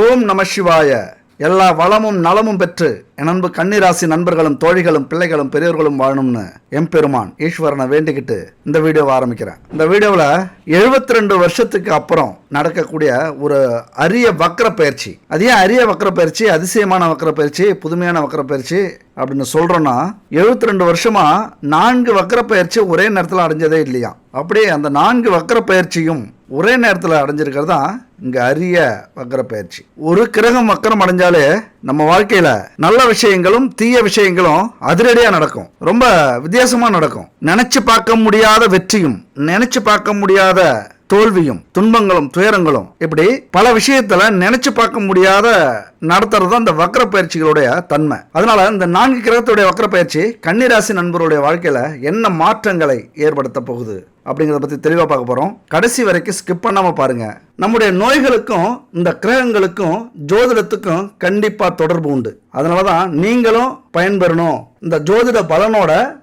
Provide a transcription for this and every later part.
ஓம் நம சிவாய. எல்லா வளமும் நலமும் பெற்று என் அன்பு கன்னிராசி நண்பர்களும் தோழிகளும் பிள்ளைகளும் பெரியவர்களும் வாழணும்னு எம்பெருமான் ஈஸ்வரனை வேண்டிக்கிட்டு இந்த வீடியோவை ஆரம்பிக்கிறேன். இந்த வீடியோவில் எழுபத்தி ரெண்டு வருஷத்துக்கு அப்புறம் நடக்கக்கூடிய ஒரு அரிய வக்கர பயிற்சி. அது ஏன் அரிய வக்கர பயிற்சி? அதிசயமான வக்கர பயிற்சி புதுமையான வக்கர பயிற்சி அப்படின்னு சொல்கிறோன்னா எழுபத்தி ரெண்டு வருஷமாக நான்கு வக்கர பயிற்சி ஒரே நேரத்தில் அடைஞ்சதே இல்லையா? அப்படியே அந்த நான்கு வக்கர பயிற்சியும் ஒரே நேரத்தில் அடைஞ்சிருக்கிறது தான் இங்கே அரிய வக்கர பயிற்சி. ஒரு கிரகம் வக்கரம் அடைஞ்சாலே நம்ம வாழ்க்கையில் நல்ல விஷயங்களும் தீய விஷயங்களும் அதிரடியாக நடக்கும். ரொம்ப வித்தியாசமாக நடக்கும். நினச்சி பார்க்க முடியாத வெற்றியும் நினச்சி பார்க்க முடியாத தோல்வியும் துன்பங்களும் துயரங்களும் இப்படி பல விஷயத்துல நினைச்சு பார்க்க முடியாத நடத்துறது தான் இந்த வக்ர பயிற்சிகளுடைய தன்மை. அதனால இந்த நான்கு கிரகத்துடைய வக்கர பயிற்சி கன்னிராசி நண்பருடைய வாழ்க்கையில என்ன மாற்றங்களை ஏற்படுத்த போகுது? அப்படிங்கிறத பற்றி தெளிவாக பார்க்க போகிறோம் கடைசி வரைக்கும் ஸ்கிப் பண்ணாமல் பாருங்கள் நம்முடைய நோய்களுக்கும் இந்த கிரகங்களுக்கும் ஜோதிடத்துக்கும் கண்டிப்பாக தொடர்பு உண்டு. அதனால தான் நீங்களும் பயன்பெறணும். இந்த ஜோதிட பலனோட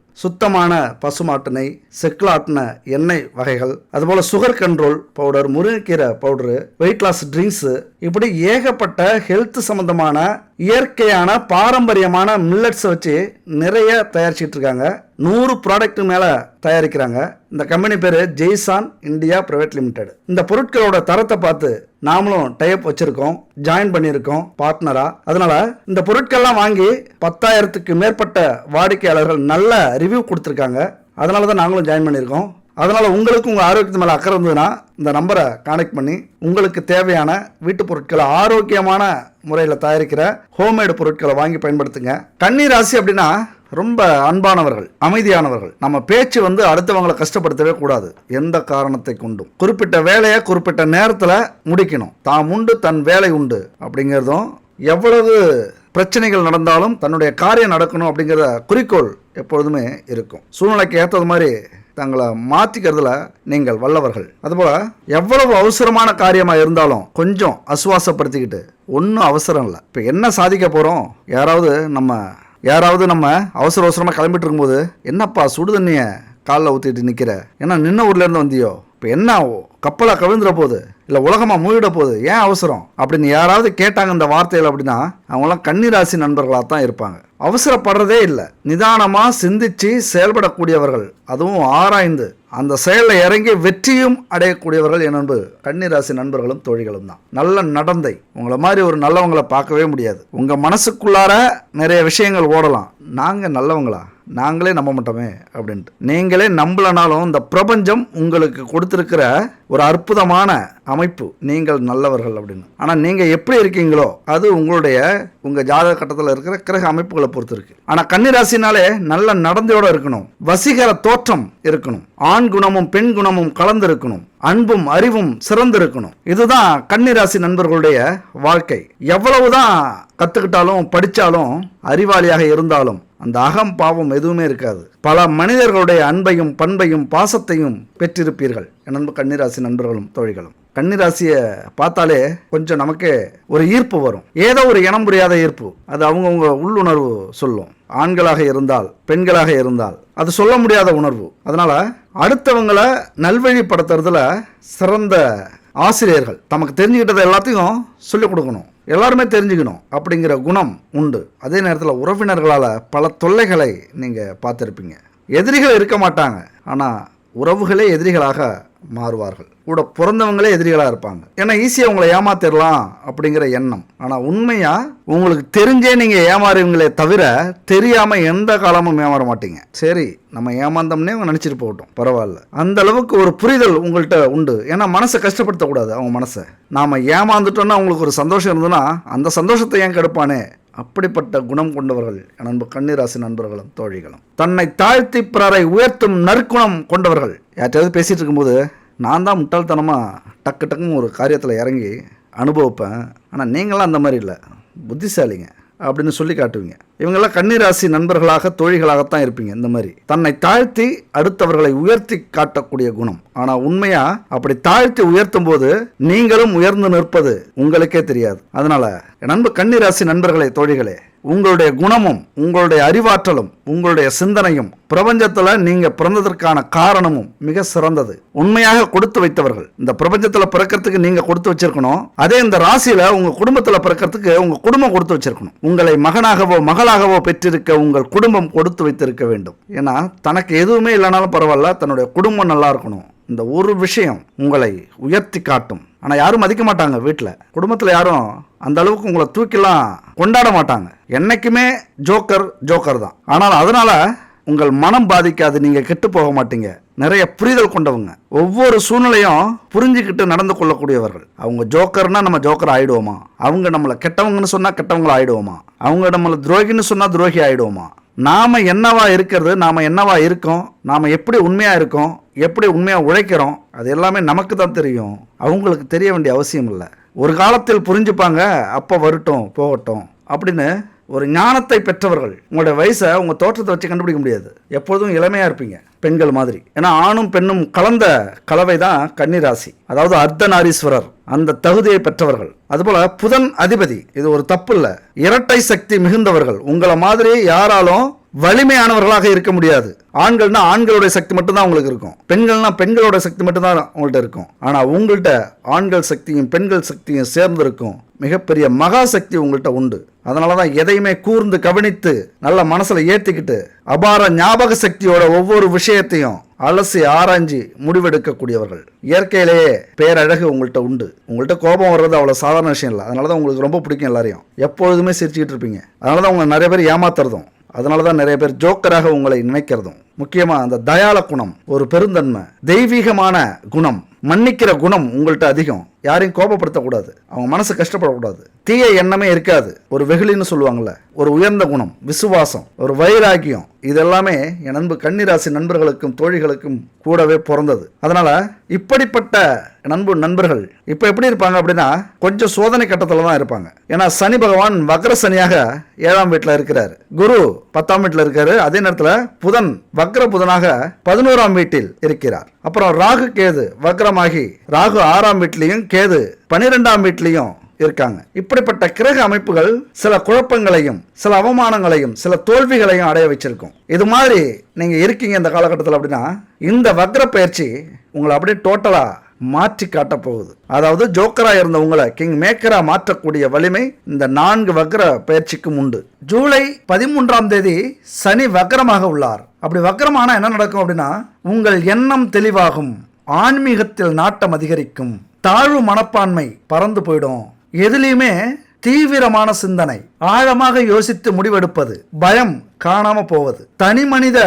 சுத்தமான பசுமாட்டினை செக்லாட்டின எண்ணெய் வகைகள் அதுபோல் சுகர் கண்ட்ரோல் பவுடர் முருங்கைக்கீரை பவுடரு வெயிட் லாஸ் ட்ரிங்க்ஸு இப்படி ஏகப்பட்ட ஹெல்த் சம்பந்தமான இயற்கையான பாரம்பரியமான மில்லட்ஸை வச்சு நிறைய தயாரிச்சிட்டு இருக்காங்க. நூறு ப்ராடக்ட் மேலே தயாரிக்கிறாங்க. இந்த கம்பெனி பேர் ஜெய்சான் இந்தியா பிரைவேட் லிமிடெட் இந்த பொருட்களோட தரத்தை பார்த்து நாமளும் டைப் வச்சிருக்கோம் ஜாயின் பண்ணியிருக்கோம் பார்ட்னரா அதனால இந்த பொருட்கள்லாம் வாங்கி பத்தாயிரத்துக்கு மேற்பட்ட வாடிக்கையாளர்கள் நல்ல ரிவ்யூ கொடுத்துருக்காங்க. அதனால தான் நாங்களும் ஜாயின் பண்ணியிருக்கோம். அதனால் உங்களுக்கு உங்கள் ஆரோக்கியத்து மேலே அக்கறை இருந்ததுன்னா இந்த நம்பரை கானெக்ட் பண்ணி உங்களுக்கு தேவையான வீட்டு பொருட்களை ஆரோக்கியமான முறையில் தயாரிக்கிற ஹோம்மேடு பொருட்களை வாங்கி பயன்படுத்துங்க. கன்னி ராசி அப்படின்னா ரொம்ப அன்பானவர்கள் அமைதியானவர்கள். நம்ம பேச்சு வந்து அடுத்தவங்களை கஷ்டப்படுத்தவே கூடாது. எந்த காரணத்தை கொண்டும். குறிப்பிட்ட வேலையை குறிப்பிட்ட நேரத்தில் முடிக்கணும். தாம் உண்டு தன் வேலை உண்டு அப்படிங்கிறதும் எவ்வளவு பிரச்சனைகள் நடந்தாலும் தன்னுடைய காரியம் நடக்கணும் அப்படிங்கிற குறிக்கோள் எப்பொழுதுமே இருக்கும். சூழ்நிலைக்கு ஏற்றது மாதிரி தங்களை மாற்றிக்கிறதுல நீங்கள் வல்லவர்கள். அதுபோல் எவ்வளவு அவசரமான காரியமாக இருந்தாலும் கொஞ்சம் அசுவாசப்படுத்திக்கிட்டு ஒன்றும் அவசரம் இல்லை. இப்போ என்ன சாதிக்க போகிறோம் யாராவது நம்ம யாராவது நம்ம அவசர அவசரமாக கிளம்பிட்டு இருக்கும்போது என்னப்பா சுடு தண்ணியை காலில் ஊற்றிட்டு நிற்கிற ஏன்னா நின்ன ஊர்லேருந்து வந்தியோ? இப்போ என்ன கப்பலாக கவிழ்ந்துட போகுது இல்லை உலகமாக மூழ்கிட போகுது ஏன் அவசரம்? அப்படின்னு யாராவது கேட்டாங்க இந்த வார்த்தைகள் அப்படின்னா அவங்களாம் கன்னிராசி நண்பர்களாக தான் இருப்பாங்க. அவசரப்படுறதே இல்லை. நிதானமாக சிந்திச்சு செயல்படக்கூடியவர்கள் அதுவும் ஆராய்ந்து அந்த செயலில் இறங்கி வெற்றியும் அடையக்கூடியவர்கள் என் அன்பு கன்னிராசி நண்பர்களும் தோழிகளும் தான். நல்ல நடந்தை. உங்களை மாதிரி ஒரு நல்லவங்களை பார்க்கவே முடியாது. உங்கள் மனசுக்குள்ளார நிறைய விஷயங்கள் ஓடலாம். நாங்கள் நல்லவங்களா? நாங்களே நம்ப மாட்டோமே அப்படின்ட்டு. நீங்களே நம்பலனாலும் இந்த பிரபஞ்சம் உங்களுக்கு கொடுத்துருக்கிற ஒரு அற்புதமான அமைப்பு. நீங்கள் நல்லவர்கள் அப்படின்னு. ஆனால் நீங்கள் எப்படி இருக்கீங்களோ அது உங்களுடைய உங்கள் ஜாதக கட்டத்தில் இருக்கிற கிரக அமைப்புகளை பொறுத்து இருக்கு ஆனால் கன்னிராசினாலே நல்ல நடந்தையோடு இருக்கணும். வசீகர தோற்றம் இருக்கணும். ஆண் குணமும் பெண் குணமும் கலந்து இருக்கணும் அன்பும் அறிவும் சிறந்திருக்கணும். இதுதான் கன்னிராசி நண்பர்களுடைய வாழ்க்கை. எவ்வளவுதான் கற்றுக்கிட்டாலும் படித்தாலும் அறிவாளியாக இருந்தாலும் அந்த அகம் பாவம் எதுவுமே இருக்காது. பல மனிதர்களுடைய அன்பையும் பண்பையும் பாசத்தையும் பெற்றிருப்பீர்கள். நண்பு கன்னிராசி நண்பர்களும் தோழிகளும். கன்னிராசியை பார்த்தாலே கொஞ்சம் நமக்கு ஒரு ஈர்ப்பு வரும். ஏதோ ஒரு இனம் புரியாத ஈர்ப்பு. அது அவங்கவுங்க உள்ளுணர்வு சொல்லும். ஆண்களாக இருந்தால் பெண்களாக இருந்தால். அது சொல்ல முடியாத உணர்வு. அதனால அடுத்தவங்களை நல்வழிப்படுத்துறதுல சிறந்த ஆசிரியர்கள். தமக்கு தெரிஞ்சுக்கிட்டது எல்லாத்தையும் சொல்லிக் கொடுக்கணும். எல்லாருமே தெரிஞ்சுக்கணும் அப்படிங்கிற குணம் உண்டு. அதே நேரத்தில் உறவினர்களால் பல தொல்லைகளை நீங்கள் பார்த்துருப்பீங்க. எதிரிகள் இருக்க மாட்டாங்க. ஆனால் உறவுகளே எதிரிகளாக மாறுவார்கள். கூட பிறந்தவங்களே எதிரிகளாக இருப்பாங்க. ஏன்னா ஈஸியாக உங்களை ஏமாத்திடலாம் அப்படிங்கிற எண்ணம். ஆனால் உண்மையாக உங்களுக்கு தெரிஞ்சே நீங்கள் ஏமாறுவீங்களே தவிர தெரியாமல் எந்த காலமும் ஏமாற மாட்டீங்க. சரி நம்ம ஏமாந்தோம்னே அவங்க நினச்சிட்டு போகட்டும். பரவாயில்ல. அந்த அளவுக்கு ஒரு புரிதல் உங்கள்கிட்ட உண்டு. ஏன்னா மனசை கஷ்டப்படுத்தக்கூடாது அவங்க மனசை. நாம் ஏமாந்துட்டோன்னா அவங்களுக்கு ஒரு சந்தோஷம் இருந்ததுன்னா அந்த சந்தோஷத்தை ஏன் கெடுப்பானே? அப்படிப்பட்ட குணம் கொண்டவர்கள் என் அன்பு கன்னிராசி நண்பர்களும் தோழிகளும். தன்னை தாழ்த்தி பிறரை உயர்த்தும் நற்குணம் கொண்டவர்கள் யார்கிட்டயாவது பேசிகிட்டு இருக்கும்போது நான் தான் முட்டாள்தனமாக டக்கு டக்குன்னு ஒரு காரியத்தில் இறங்கி அனுபவிப்பேன். ஆனால் நீங்களாம் அந்த மாதிரி இல்லை. புத்திசாலிங்க அப்படின்னு சொல்லி காட்டுவீங்க. இவங்கெல்லாம் கன்னிராசி நண்பர்களாக தோழிகளாகத்தான் இருப்பீங்க இந்த மாதிரி. தன்னை தாழ்த்தி அடுத்தவர்களை உயர்த்தி காட்டக்கூடிய குணம். ஆனால் உண்மையாக அப்படி தாழ்த்தி உயர்த்தும் போது நீங்களும் உயர்ந்து நிற்பது உங்களுக்கே தெரியாது. அதனால் நண்பு கன்னிராசி நண்பர்களே தோழிகளே உங்களுடைய குணமும் உங்களுடைய அறிவாற்றலும் உங்களுடைய சிந்தனையும் பிரபஞ்சத்தில் நீங்கள் பிறந்ததற்கான காரணமும் மிக சிறந்தது. உண்மையாக கொடுத்து வைத்தவர்கள். இந்த பிரபஞ்சத்தில் பிறக்கிறதுக்கு நீங்கள் கொடுத்து வச்சிருக்கணும். அதே இந்த ராசியில் உங்கள் குடும்பத்தில் பிறக்கிறதுக்கு உங்கள் குடும்பம் கொடுத்து வச்சிருக்கணும். உங்களை மகனாகவோ மகளாகவோ பெற்றிருக்க உங்கள் குடும்பம் கொடுத்து வைத்திருக்க வேண்டும். ஏன்னா தனக்கு எதுவுமே இல்லைனாலும் பரவாயில்ல தன்னுடைய குடும்பம் நல்லா இருக்கணும். இந்த ஒரு விஷயம் உங்களை உயர்த்தி காட்டும். ஆனால் யாரும் மதிக்க மாட்டாங்க வீட்டில் குடும்பத்தில் யாரும் அந்த அளவுக்கு உங்களை தூக்கிலாம் கொண்டாட மாட்டாங்க. என்றைக்குமே ஜோக்கர் ஜோக்கர் தான். ஆனால் அதனால் உங்கள் மனம் பாதிக்காது நீங்கள் கெட்டு போக மாட்டீங்க. நிறைய புரிதல் கொண்டவங்க. ஒவ்வொரு சூழ்நிலையும் புரிஞ்சுக்கிட்டு நடந்து கொள்ளக்கூடியவர்கள். அவங்க ஜோக்கர்னா நம்ம ஜோக்கர் ஆயிடுவோமா? அவங்க நம்மளை கெட்டவங்கன்னு சொன்னால் கெட்டவங்கள ஆயிடுவோமா? அவங்க நம்மளை துரோகின்னு சொன்னால் துரோகி ஆயிடுவோமா? நாம் என்னவா இருக்கிறது நாம் என்னவா இருக்கோம் நாம் எப்படி உண்மையாக இருக்கோம் எப்படி உண்மையாக உழைக்கிறோம் அது எல்லாமே நமக்கு தான் தெரியும். அவங்களுக்கு தெரிய வேண்டிய அவசியம் இல்லை. ஒரு காலத்தில் புரிஞ்சுப்பாங்க அப்போ வரட்டும் போகட்டும் அப்படின்னு ஒரு ஞானத்தை பெற்றவர்கள். உங்களுடைய வயசை உங்கள் தோற்றத்தை வச்சு கண்டுபிடிக்க முடியாது. எப்பொழுதும் இளமையாக இருப்பீங்க பெண்கள் மாதிரி. ஏன்னா ஆணும் பெண்ணும் கலந்த கலவை தான் கன்னிராசி. அதாவது அர்த்தநாரீஸ்வரர் அந்த தகுதியை பெற்றவர்கள். அதுபோல புதன் அதிபதி இது ஒரு தப்பு இல்லை. இரட்டை சக்தி மிகுந்தவர்கள். உங்களை மாதிரி யாராலும் வலிமையானவர்களாக இருக்க முடியாது. ஆண்கள்னா ஆண்களுடைய சக்தி மட்டும்தான் உங்களுக்கு இருக்கும். பெண்கள்னா பெண்களோட சக்தி மட்டும்தான் உங்கள்கிட்ட இருக்கும். ஆனால் உங்கள்கிட்ட ஆண்கள் சக்தியும் பெண்கள் சக்தியும் சேர்ந்து இருக்கும் மிகப்பெரிய மகா சக்தி உங்கள்கிட்ட உண்டு. அதனால தான் எதையுமே கூர்ந்து கவனித்து நல்ல மனசில் ஏற்றிக்கிட்டு அபார ஞாபக சக்தியோட ஒவ்வொரு விஷயத்தையும் அலசி ஆராய்ஞ்சு முடிவெடுக்கக்கூடியவர்கள். இயற்கையிலேயே பேரழகு உங்கள்கிட்ட உண்டு. உங்கள்கிட்ட கோபம் வர்றது அவ்வளோ சாதாரண விஷயம் இல்லை. அதனால தான் உங்களுக்கு ரொம்ப பிடிக்கும் எல்லாரையும். எப்பொழுதுமே சிரிச்சுக்கிட்டு இருப்பீங்க. அதனால தான் உங்களை நிறைய பேர் ஏமாத்துறதும். அதனால தான் நிறைய பேர் ஜோக்கராக உங்களை நினைக்கிறதும். முக்கியமாக அந்த தயால குணம் ஒரு பெருந்தன்மை தெய்வீகமான குணம் மன்னிக்கிற குணம் உங்கள்கிட்ட அதிகம். யாரையும் கோபப்படுத்தக்கூடாது. அவங்க மனசு கஷ்டப்படக்கூடாது. தீய எண்ணமே இருக்காது. ஒரு வெகுளின்னு சொல்லுவாங்கள்ல ஒரு உயர்ந்த குணம் விசுவாசம் ஒரு வைராக்கியம் இதெல்லாமே என் நண்பு கன்னிராசி நண்பர்களுக்கும் தோழிகளுக்கும் கூடவே பிறந்தது. அதனால இப்படிப்பட்ட நண்பு நண்பர்கள் இப்போ எப்படி இருப்பாங்க அப்படின்னா கொஞ்சம் சோதனை கட்டத்தில் தான் இருப்பாங்க. ஏன்னா சனி பகவான் வக்ர சனியாக ஏழாம் வீட்டில் இருக்கிறார். குரு பத்தாம் வீட்டில் இருக்காரு. அதே நேரத்தில் புதன் வக்ர புதனாக பதினோராம் வீட்டில் இருக்கிறார். அப்புறம் ராகு கேது வக்ரமாகி ராகு ஆறாம் வீட்லையும் கேது பனிரெண்டாம் வீட்லையும் இருக்காங்க. இப்படிப்பட்ட கிரக அமைப்புகள் சில குழப்பங்களையும் சில அவமானங்களையும் சில தோல்விகளையும் அடைய வச்சிருக்கும். இது மாதிரி நீங்க இருக்கீங்க இந்த காலகட்டத்தில் அப்படின்னா இந்த வக்ர பயிற்சி உங்களை அப்படியே டோட்டலா மாற்றி காட்டப் போகுது. அதாவது ஜோக்கரா இருந்த உங்களை கிங் மேக்கரா மாற்றக்கூடிய வலிமை இந்த நான்கு வக்ர பயிற்சிக்கும் உண்டு. ஜூலை பதிமூன்றாம் தேதி சனி வக்ரமாக உள்ளார். அப்படி வக்ரமானா என்ன நடக்கும் அப்படின்னா உங்கள் எண்ணம் தெளிவாகும் ஆன்மீகத்தில் நாட்டம் அதிகரிக்கும். தாழ்வு மனப்பான்மை பறந்து போயிடும். எதுலேயுமே தீவிரமான சிந்தனை ஆழமாக யோசித்து முடிவெடுப்பது பயம் காணாம போவது தனி மனித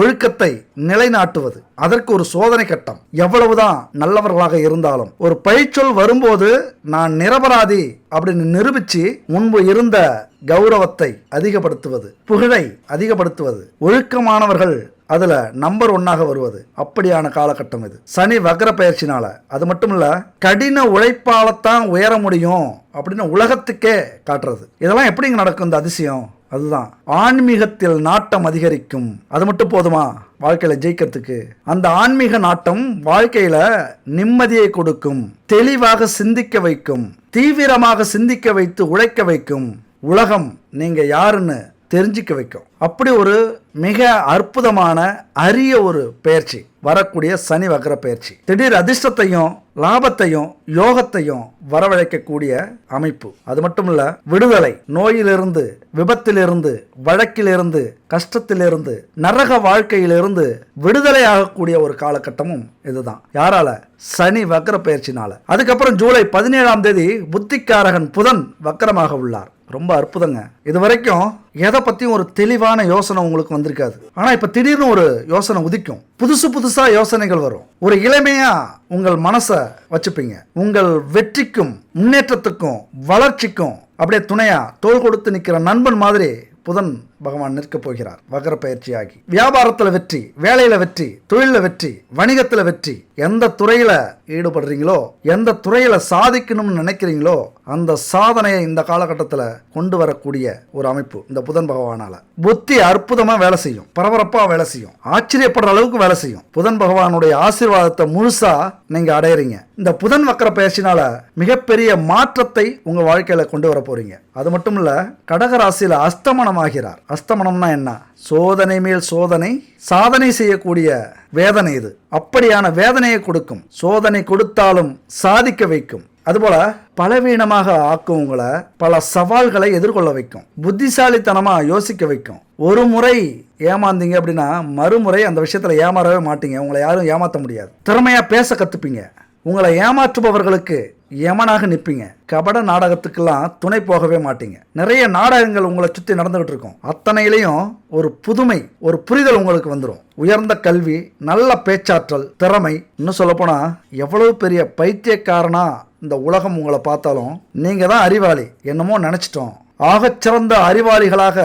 ஒழுக்கத்தை நிலைநாட்டுவது அதற்கு ஒரு சோதனை கட்டம். எவ்வளவுதான் நல்லவர்களாக இருந்தாலும் ஒரு பழிச்சொல் வரும்போது நான் நிரபராதி அப்படின்னு நிரூபிச்சு முன்பு இருந்த கௌரவத்தை அதிகப்படுத்துவது புகழை அதிகப்படுத்துவது ஒழுக்கமானவர்கள் அதில் நம்பர் ஒன்னாக வருவது. அப்படியான காலகட்டம் இது. சனி வக்ர பயிற்சினால. அது மட்டும் இல்லை கடின உழைப்பாலத்தான் உயர முடியும் அப்படின்னு உலகத்துக்கே காட்டுறது. இதெல்லாம் எப்படிங்க நடக்கும்? இந்த அதிசயம். அதுதான். ஆன்மீகத்தில் நாட்டம் அதிகரிக்கும். அது மட்டும் போதுமா? வாழ்க்கையில் ஜெயிக்கிறதுக்கு. அந்த ஆன்மீக நாட்டம் வாழ்க்கையில் நிம்மதியை கொடுக்கும். தெளிவாக சிந்திக்க வைக்கும். தீவிரமாக சிந்திக்க வைத்து உழைக்க வைக்கும். உலகம் நீங்கள் யாருன்னு தெரிஞ்சிக்க வைக்கும். அப்படி ஒரு மிக அற்புதமான அரிய ஒரு பயிற்சி. வரக்கூடிய சனி வகர பயிற்சி. திடீர் அதிர்ஷ்டத்தையும் லாபத்தையும் யோகத்தையும் வரவழைக்கக்கூடிய அமைப்பு. அது மட்டும் இல்ல விடுதலை. நோயிலிருந்து விபத்திலிருந்து வழக்கிலிருந்து கஷ்டத்திலிருந்து நரக வாழ்க்கையிலிருந்து விடுதலை ஆகக்கூடிய ஒரு காலகட்டமும் இதுதான். யாரால? சனி வக்கர பயிற்சினால. அதுக்கப்புறம் ஜூலை பதினேழாம் தேதி புத்திக்காரகன் புதன் வக்கரமாக உள்ளார். ரொம்ப அற்புதங்க. இது வரைக்கும் எதை பற்றியும் ஒரு தெளிவான யோசனை உங்களுக்கு வந்திருக்காது. ஆனால் இப்போ திடீர்னு ஒரு யோசனை உதிக்கும். புதுசு புதுசாக யோசனைகள் வரும். ஒரு இளமையாக உங்கள் மனசை வச்சுப்பீங்க. உங்கள் வெற்றிக்கும் முன்னேற்றத்துக்கும் வளர்ச்சிக்கும் அப்படியே துணையாக தோல் கொடுத்து நிற்கிற நண்பன் மாதிரி புதன் பகவான் நிற்க போகிறார். வகர பயிற்சியாகி. வியாபாரத்தில் வெற்றி வேலையில வெற்றி தொழிலில் வெற்றி வணிகத்தில் வெற்றி எந்த துறையில ஈடுபடுறீங்களோ எந்த துறையில சாதிக்கணும்னு நினைக்கிறீங்களோ அந்த சாதனையை இந்த காலகட்டத்தில் கொண்டு வரக்கூடிய ஒரு அமைப்பு இந்த புதன் பகவானால. புத்தி அற்புதமா வேலை செய்யும். பரபரப்பா வேலை செய்யும். ஆச்சரியப்படுற அளவுக்கு வேலை செய்யும். புதன் பகவானுடைய ஆசீர்வாதத்தை முழுசா நீங்க அடையறீங்க. இந்த புதன் வக்கர பயிற்சினால மிகப்பெரிய மாற்றத்தை உங்க வாழ்க்கையில கொண்டு வர போறீங்க. அது மட்டும் இல்ல கடகராசியில அஸ்தமனம் ஆகிறார் அஸ்தமனம்னா என்ன? சோதனை மேல் சோதனை சாதனை செய்யக்கூடிய வேதனை இது. அப்படியான வேதனையை கொடுக்கும். சோதனை கொடுத்தாலும் சாதிக்க வைக்கும். அதுபோல பலவீனமாக ஆக்கும் உங்களை பல சவால்களை எதிர்கொள்ள வைக்கும். புத்திசாலித்தனமா யோசிக்க வைக்கும். ஒரு முறை ஏமாந்தீங்க அப்படின்னா மறுமுறை அந்த விஷயத்துல ஏமாறவே மாட்டீங்க. உங்களை யாரும் ஏமாற்ற முடியாது. திறமையா பேச கத்துப்பீங்க. உங்களை ஏமாற்றுபவர்களுக்கு யமனாக நிற்பீங்க. கபட நாடகத்துக்கெல்லாம் துணை போகவே மாட்டீங்க. நிறைய நாடகங்கள் உங்களை சுற்றி நடந்துகிட்டு இருக்கும். அத்தனையிலையும் ஒரு புதுமை ஒரு புரிதல் உங்களுக்கு வந்துடும் உயர்ந்த கல்வி நல்ல பேச்சாற்றல் திறமை. இன்னும் சொல்லப்போனால் எவ்வளவு பெரிய பைத்தியக்காரனா இந்த உலகம் உங்களை பார்த்தாலும் நீங்கள் தான் அறிவாளி. என்னமோ நினச்சிட்டோம். ஆகச்சிறந்த அறிவாளிகளாக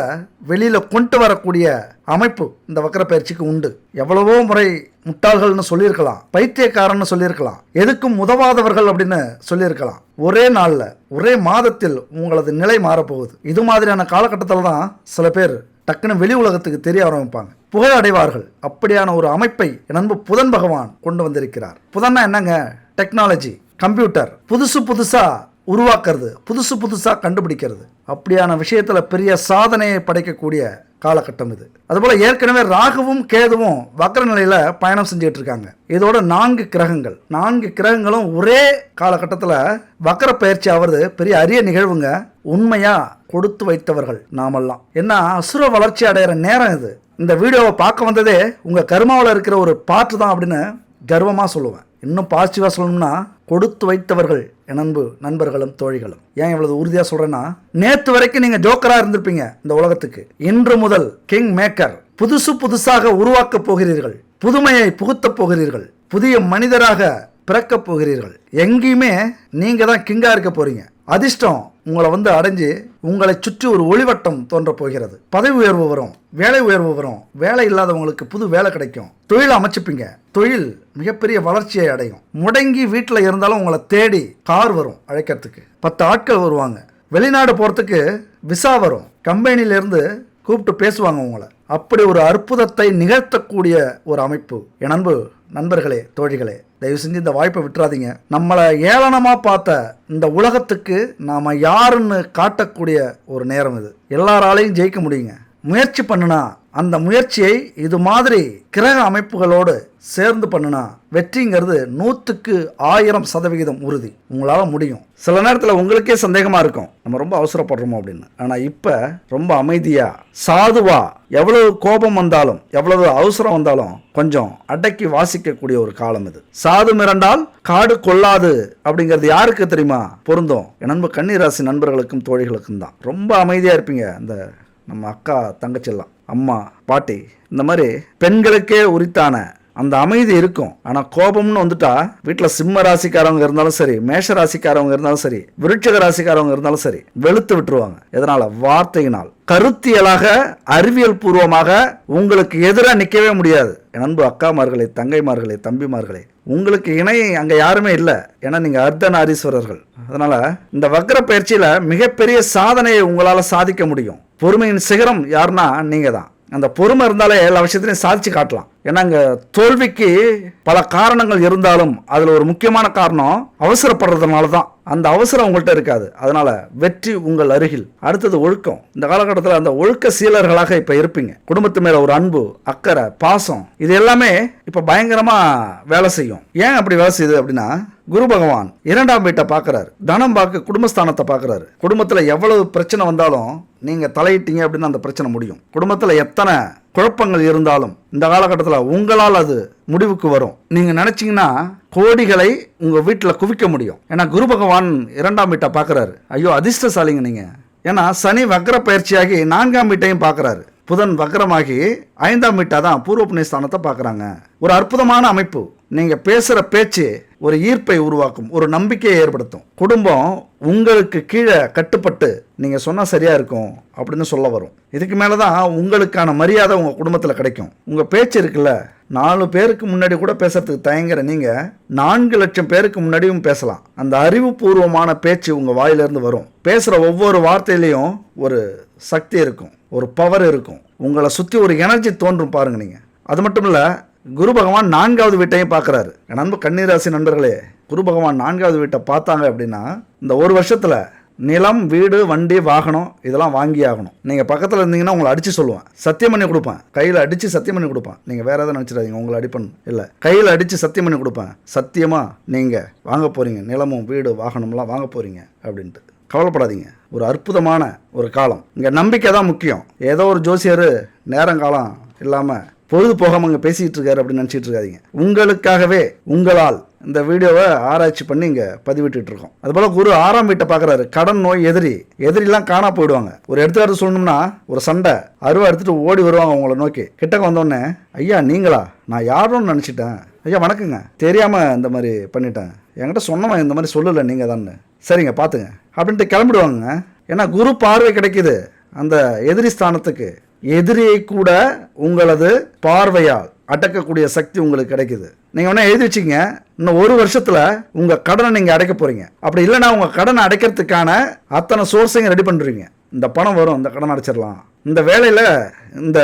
வெளியில் கொண்டு வரக்கூடிய அமைப்பு இந்த வக்கர பயிற்சிக்கு உண்டு. எவ்வளவோ முறை முட்டாள்கள்னு சொல்லியிருக்கலாம் பைத்தியக்காரன்னு சொல்லியிருக்கலாம் எதுக்கும் உதவாதவர்கள் அப்படின்னு சொல்லியிருக்கலாம். ஒரே நாளில் ஒரே மாதத்தில் உங்களது நிலை மாறப்போகுது. இது மாதிரியான காலகட்டத்தில் தான் சில பேர் டக்குன்னு வெளி உலகத்துக்கு தெரிய ஆரம்பிப்பாங்க. புகழ் அடைவார்கள் அப்படியான ஒரு அமைப்பை நண்பு புதன் பகவான் கொண்டு வந்திருக்கிறார். புதன்னா என்னங்க? Technology computer. புதுசு புதுசாக உருவாக்குறது புதுசு புதுசாக கண்டுபிடிக்கிறது. அப்படியான விஷயத்தில் பெரிய சாதனையை படைக்கக்கூடிய காலகட்டம் இது. அதுபோல் ஏற்கனவே ராகுவும் கேதுவும் வக்ர நிலையில் பயணம் செஞ்சுட்டு இருக்காங்க இதோட நான்கு கிரகங்கள். நான்கு கிரகங்களும் ஒரே காலகட்டத்தில் வக்ர பயிற்சி ஆவது பெரிய அரிய நிகழ்வுங்க. உண்மையாக கொடுத்து வைத்தவர்கள் நாமெல்லாம். என்ன அசுர வளர்ச்சி அடைகிற நேரம் இது. இந்த வீடியோவை பார்க்க வந்ததே உங்கள் கருமாவில் இருக்கிற ஒரு பாட்டு தான் அப்படின்னு கர்வமாக சொல்லுவேன். இன்னும் பாசிட்டிவாக சொல்லணும்னா கொடுத்து வைத்தவர்கள் என் அன்பு நண்பர்களும் தோழிகளும். ஏன் இவ்வளவு உறுதியாக சொல்கிறேன்னா நேற்று வரைக்கும் நீங்கள் ஜோக்கராக இருந்திருப்பீங்க இந்த உலகத்துக்கு. இன்று முதல் கிங் மேக்கர் புதுசு புதுசாக உருவாக்கப் போகிறீர்கள் புதுமையை புகுத்தப் போகிறீர்கள் புதிய மனிதராக பிறக்கப் போகிறீர்கள். எங்கேயுமே நீங்கள் தான் கிங்காக இருக்க போகிறீங்க அதிர்ஷ்டம் உங்களை வந்து அடைஞ்சு உங்களை சுற்றி ஒரு ஒளிவட்டம் தோன்ற போகிறது. பதவி உயர்வு வரும் வேலை உயர்வு வரும் வேலை இல்லாதவங்களுக்கு புது வேலை கிடைக்கும். தொழில் அமைச்சுப்பீங்க. தொழில் மிகப்பெரிய வளர்ச்சியை அடையும். முடங்கி வீட்டில் இருந்தாலும் உங்களை தேடி கார் வரும் அழைக்கிறதுக்கு. பத்து ஆட்கள் வருவாங்க. வெளிநாடு போகிறதுக்கு விசா வரும். கம்பெனிலேருந்து கூப்பிட்டு பேசுவாங்க உங்களை. அப்படி ஒரு அற்புதத்தை நிகழ்த்தக்கூடிய ஒரு அமைப்பு. என் அன்பு நண்பர்களே தோழிகளே தயவு செஞ்சு இந்த வாய்ப்பை விட்டுறாதீங்க. நம்மளை ஏளனமாக பார்த்த இந்த உலகத்துக்கு நாம் யாருன்னு காட்டக்கூடிய ஒரு நேரம் இது. எல்லாராலையும் ஜெயிக்க முடியுங்க. முயற்சி பண்ணுனா அந்த முயற்சியை இது மாதிரி கிரக அமைப்புகளோடு சேர்ந்து பண்ணுனா வெற்றிங்கிறது நூற்றுக்கு ஆயிரம் சதவிகிதம் உறுதி. உங்களால் முடியும். சில நேரத்தில் உங்களுக்கே சந்தேகமாக இருக்கும். நம்ம ரொம்ப அவசரப்படுறோமோ அப்படின்னு. ஆனால் இப்போ ரொம்ப அமைதியாக சாதுவா எவ்வளவு கோபம் வந்தாலும் எவ்வளவு அவசரம் வந்தாலும் கொஞ்சம் அடக்கி வாசிக்கக்கூடிய ஒரு காலம் இது. சாது மிரண்டால் காடு கொள்ளாது அப்படிங்கிறது யாருக்கு தெரியுமா? பொருந்தும். என் நண்பு கன்னிராசி நண்பர்களுக்கும் தோழிகளுக்கும் தான். ரொம்ப அமைதியாக இருப்பீங்க இந்த நம்ம அக்கா தங்கச்சியெல்லாம் அம்மா பாட்டி இந்த மாதிரி பெண்களுக்கே உரித்தான அந்த அமைதி இருக்கும். ஆனால் கோபம்னு வந்துட்டா வீட்டில் சிம்ம ராசிக்காரவங்க இருந்தாலும் சரி மேஷ ராசிக்காரவங்க இருந்தாலும் சரி விருட்சக ராசிக்காரவங்க இருந்தாலும் சரி வெளுத்து விட்டுருவாங்க. எதனால வார்த்தையினால் கருத்தியலாக அறிவியல் பூர்வமாக உங்களுக்கு எதிராக நிற்கவே முடியாது. அன்பு அக்காமார்களே தங்கைமார்களே தம்பிமார்களே உங்களுக்கு இணை அங்கே யாருமே இல்லை. ஏன்னா நீங்கள் அர்த்தநாரீஸ்வரர்கள். அதனால் இந்த வக்ர பயிற்சியில் மிகப்பெரிய சாதனையை உங்களால் சாதிக்க முடியும். பொறுமையின் சிகரம் யாருன்னா நீங்கள் தான். அந்த பொறுமை இருந்தாலே எல்லா விஷயத்திலையும் சாதிச்சு காட்டலாம். ஏன்னா அங்கே தோல்விக்கு பல காரணங்கள் இருந்தாலும் அதில் ஒரு முக்கியமான காரணம் அவசரப்படுறதுனால தான். அந்த அவசரம் உங்கள்கிட்ட இருக்காது. அதனால் வெற்றி உங்கள் அருகில். அடுத்தது ஒழுக்கம். இந்த காலகட்டத்தில் அந்த ஒழுக்க சீலர்களாக இப்போ இருப்பீங்க. குடும்பத்து மேலே ஒரு அன்பு அக்கறை பாசம் இது எல்லாமே இப்போ பயங்கரமாக வேலை செய்யும். ஏன் அப்படி வேலை செய்யுது அப்படின்னா குரு பகவான் இரண்டாம் வீட்டை பார்க்குறாரு தனம் பார்க்க குடும்பஸ்தானத்தை பார்க்குறாரு குடும்பத்தில் எவ்வளவு பிரச்சனை வந்தாலும் நீங்கள் தலையிட்டீங்க அப்படின்னா அந்த பிரச்சனை முடியும். குடும்பத்தில் எத்தனை குழப்பங்கள் இருந்தாலும் இந்த காலகட்டத்தில் உங்களால் அது முடிவுக்கு வரும். நீங்கள் நினச்சிங்கன்னா கோடிகளை உங்கள் வீட்டில் குவிக்க முடியும். ஏன்னா குரு பகவான் இரண்டாம் வீட்டை பார்க்குறாரு. ஐயோ அதிர்ஷ்டசாலிங்க நீங்கள் ஏன்னா சனி வக்ர பயிற்சியாகி நான்காம் வீட்டையும் பார்க்குறாரு. புதன் வக்ரமாகி ஐந்தாம் வீட்டாக தான் பூர்வ புண்ணியஸ்தானத்தை பார்க்குறாங்க. ஒரு அற்புதமான அமைப்பு. நீங்கள் பேசுகிற பேச்சு ஒரு ஈர்ப்பை உருவாக்கும் ஒரு நம்பிக்கையை ஏற்படுத்தும். குடும்பம் உங்களுக்கு கீழே கட்டுப்பட்டு நீங்கள் சொன்னால் சரியாக இருக்கும் அப்படின்னு சொல்ல வரும். இதுக்கு மேலே தான் உங்களுக்கான மரியாதை உங்கள் குடும்பத்தில் கிடைக்கும். உங்கள் பேச்சு இருக்குல்ல நாலு பேருக்கு முன்னாடி கூட பேசுறதுக்கு தயங்குற நீங்கள் நான்கு லட்சம் பேருக்கு முன்னாடியும் பேசலாம். அந்த அறிவுபூர்வமான பேச்சு உங்கள் வாயிலிருந்து வரும். பேசுகிற ஒவ்வொரு வார்த்தையிலையும் ஒரு சக்தி இருக்கும் ஒரு பவர் இருக்கும். உங்களை சுற்றி ஒரு எனர்ஜி தோன்றும் பாருங்க நீங்கள் அது மட்டும் இல்லை குரு பகவான் நான்காவது வீட்டையும் பார்க்குறாரு. என் நண்பு கன்னிராசி நண்பர்களே குரு பகவான் நான்காவது வீட்டை பார்த்தாங்க அப்படின்னா இந்த ஒரு வருஷத்தில் நிலம் வீடு வண்டி வாகனம் இதெல்லாம் வாங்கி ஆகணும். நீங்கள் பக்கத்தில் இருந்தீங்கன்னா உங்களை அடித்து சொல்லுவேன். சத்தியம் பண்ணி கொடுப்பேன். கையில் அடித்து சத்தியம் பண்ணி கொடுப்பேன். நீங்கள் வேறு எதாவது நினச்சிடாதீங்க உங்களை அடிப்பன். இல்லை கையில் அடித்து சத்தியம் பண்ணி கொடுப்பேன். சத்தியமாக நீங்கள் வாங்க போகிறீங்க நிலமும் வீடு வாகனம்லாம் வாங்க போகிறீங்க அப்படின்ட்டு. கவலைப்படாதீங்க. ஒரு அற்புதமான ஒரு காலம். இங்கே நம்பிக்கை தான் முக்கியம். ஏதோ ஒரு ஜோசியர் நேரங்காலம் இல்லாமல் பொழுது போகாமங்க பேசிகிட்டு இருக்காரு அப்படின்னு நினச்சிட்டு இருக்காதீங்க. உங்களுக்காகவே உங்களால் இந்த வீடியோவை ஆராய்ச்சி பண்ணி இங்கே பதிவிட்டு இருக்கோம். அதுபோல் குரு ஆறாம் வீட்டை பார்க்குறாரு. கடன் நோய் எதிரி. எதிரிலாம் காணா போயிடுவாங்க. ஒரு எடுத்துக்காட்டு சொல்லணும்னா ஒரு சண்டை. அருவா எடுத்துட்டு ஓடி வருவாங்க உங்களை நோக்கி. கிட்டக்க வந்தோடனே ஐயா நீங்களா? நான் யாருன்னு நினச்சிட்டேன். ஐயா வணக்கங்க. தெரியாமல் இந்த மாதிரி பண்ணிட்டேன். என்கிட்ட சொன்னவன் இந்த மாதிரி சொல்லலை நீங்கள் தான் சரிங்க பார்த்துங்க அப்படின்ட்டு கிளம்பிடுவாங்க ஏன்னா குரு பார்வை கிடைக்குது. அந்த எதிரி ஸ்தானத்துக்கு. எதிரியை கூட உங்களது பார்வையால் அடக்கக்கூடிய சக்தி உங்களுக்கு கிடைக்குது. நீங்கள் வேணால் எழுதி வச்சிங்க இன்னும் ஒரு வருஷத்தில் உங்கள் கடனை நீங்கள் அடைக்க போகிறீங்க அப்படி இல்லைன்னா உங்கள் கடனை அடைக்கிறதுக்கான அத்தனை சோர்ஸையும் ரெடி பண்ணுறீங்க இந்த பணம் வரும் இந்த கடன் அடைச்சிடலாம். இந்த வேலையில் இந்த